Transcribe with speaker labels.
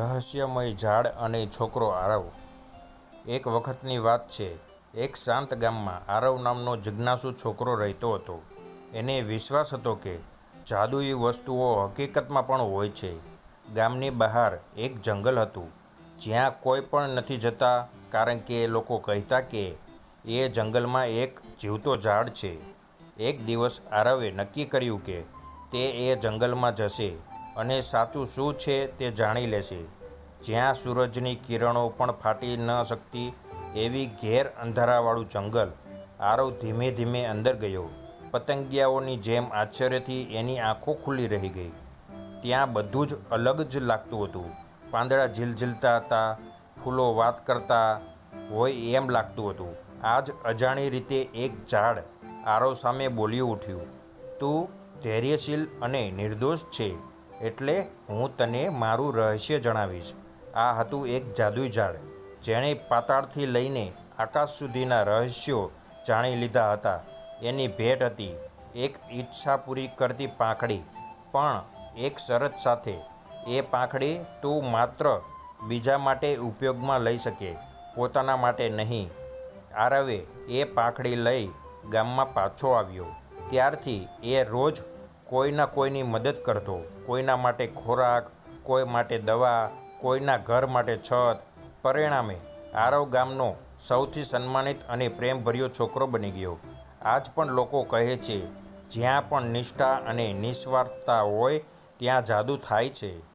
Speaker 1: રહસ્યમય ઝાડ અને છોકરો આરવ. એક વખતની વાત છે, એક શાંત ગામમાં આરવ નામનો જિજ્ઞાસુ છોકરો રહેતો હતો. એને વિશ્વાસ હતો કે જાદુઈ વસ્તુઓ હકીકતમાં પણ હોય છે. ગામની બહાર એક જંગલ હતું, જ્યાં કોઈ પણ નથી જતા, કારણ કે લોકો કહેતા કે એ જંગલમાં એક જીવતો ઝાડ છે. એક દિવસ આરવે નક્કી કર્યું કે તે એ જંગલમાં જશે. અને સાચું શું છે તે જાણી લેશે. જ્યાં સૂરજની કિરણો પણ ફાટી ન શકતી એવી ઘેર અંધારાવાળું જંગલ આરવ ધીમે ધીમે અંદર ગયો. પતંગિયાઓની જેમ આશ્ચર્યથી એની આંખો ખુલ્લી રહી ગઈ. ત્યાં બધું જ અલગ જ લાગતું હતું. પાંદડા ઝીલઝીલતા હતા, ફૂલો વાત કરતા હોય એમ લાગતું હતું. આજ અજાણી રીતે એક ઝાડ આરવ સામે બોલી ઉઠ્યું. તું ધૈર્યશીલ અને નિર્દોષ છે. એટલે હું તને મારું રહસ્ય જણાવીશ. આ હતું એક જાદુઈ ઝાડ. જેણે પાતાળથી લઈને આકાશ સુધીના રહસ્યો જાણી લીધા હતા. એની ભેટ હતી, એક ઈચ્છા પૂરી કરતી પાંખડી. પણ એક શરત સાથે, એ પાંખડી તું માત્ર બીજા માટે ઉપયોગમાં લઈ શકે, પોતાના માટે નહીં. આરવે એ પાંખડી લઈ ગામમાં પાછો આવ્યો. ત્યારથી એ રોજ કોઈના કોઈની મદદ કરતો. કોઈના માટે ખોરાક, કોઈ માટે દવા, કોઈના ઘર માટે છત. પરિણામે, આરવ ગામનો સૌથી સન્માનિત અને પ્રેમભર્યો છોકરો બની ગયો. આજ પણ લોકો કહે છે, જ્યાં પણ નિષ્ઠા અને નિસ્વાર્થતા હોય, ત્યાં જાદુ થાય છે.